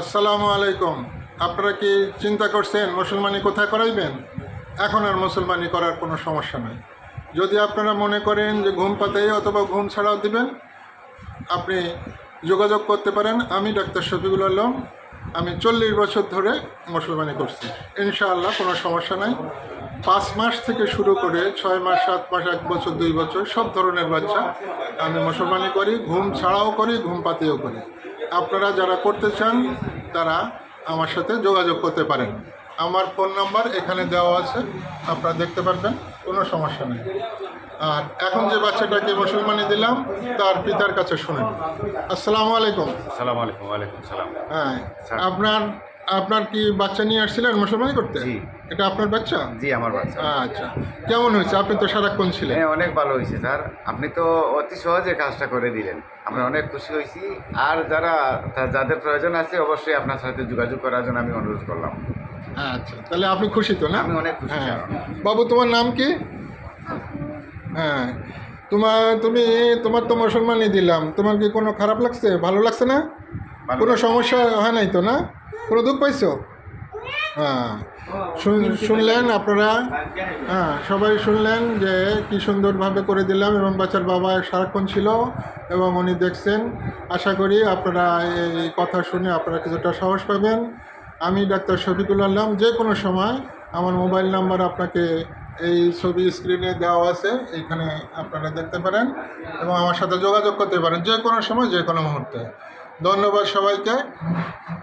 আসসালামু আলাইকুম। আপনারা কি চিন্তা করছেন মুসলমানি কোথায় করাইবেন? এখন আর মুসলমানি করার কোনো সমস্যা নাই। যদি আপনারা মনে করেন যে ঘুম পাতেই অথবা ঘুম ছাড়াও দিবেন, আপনি যোগাযোগ করতে পারেন। আমি ডাক্তার শফিকুল আলম। আমি চল্লিশ বছর ধরে মুসলমানি করছি। ইনশাআল্লাহ কোনো সমস্যা নাই। পাঁচ মাস থেকে শুরু করে ছয় মাস, সাত মাস, এক বছর, দুই বছর সব ধরনের বাচ্চা আমি মুসলমানি করি। ঘুম ছাড়াও করি, ঘুম পাতেও করি। আপনারা যারা করতে চান তারা আমার সাথে যোগাযোগ করতে পারেন। আমার ফোন নাম্বার এখানে দেওয়া আছে আপনারা দেখতে পারবেন কোনো সমস্যা নেই। আর এখন যে বাচ্চাটাকে মুসলমানি দিলাম তার পিতার কাছে শুনেন। আসসালামু আলাইকুম। আসসালামু আলাইকুম ওয়ালাইকুম সালাম। হ্যাঁ আপনার আপনার কি বাচ্চা নিয়ে আসছিলেন মুসলমানি করতে? জি। এটা আপনার বাচ্চা? জি আমার বাচ্চা। আচ্ছা। কেমন হয়েছে? আপনি তো সারাক্ষণ ছিলেন। হ্যাঁ অনেক ভালো হয়েছে স্যার। আপনি তো অতি সহজে কাজটা করে দিলেন। আমরা অনেক খুশি হয়েছি। আর যারা যাদের প্রয়োজন আছে অবশ্যই আপনার সাথে যোগাযোগ করার জন্য আমি অনুরোধ করলাম। আচ্ছা তাহলে আপনি খুশি তো না? আমি অনেক খুশি, হ্যাঁ। বাবু তোমার নাম কি? হ্যাঁ। তোমার তুমি তোমার তো মুসলমানি দিলাম। তোমার কি কোনো খারাপ লাগছে? ভালো লাগছে না? কোনো সমস্যা হয় নাই তো না? কোনো দুঃখ পাইছো? হ্যাঁ। শুন- শুনলেন আপনারা? হ্যাঁ সবাই শুনলেন যে কি সুন্দরভাবে করে দিলাম এবং বাচ্চার বাবা সারাক্ষণ ছিল এবং উনি দেখছেন। আশা করি আপনারা এই কথা শুনে আপনারা কিছুটা সাহস পাবেন। আমি ডাক্তার শফিকুল আলম, যে কোনো সময় আমার মোবাইল নাম্বার আপনাকে এই ছবি স্ক্রিনে দেওয়া আছে এইখানে আপনারা দেখতে পারেন এবং আমার সাথে যোগাযোগ করতে পারেন, যে কোনো সময়, যে কোনো মুহূর্তে। ধন্যবাদ সবাইকে।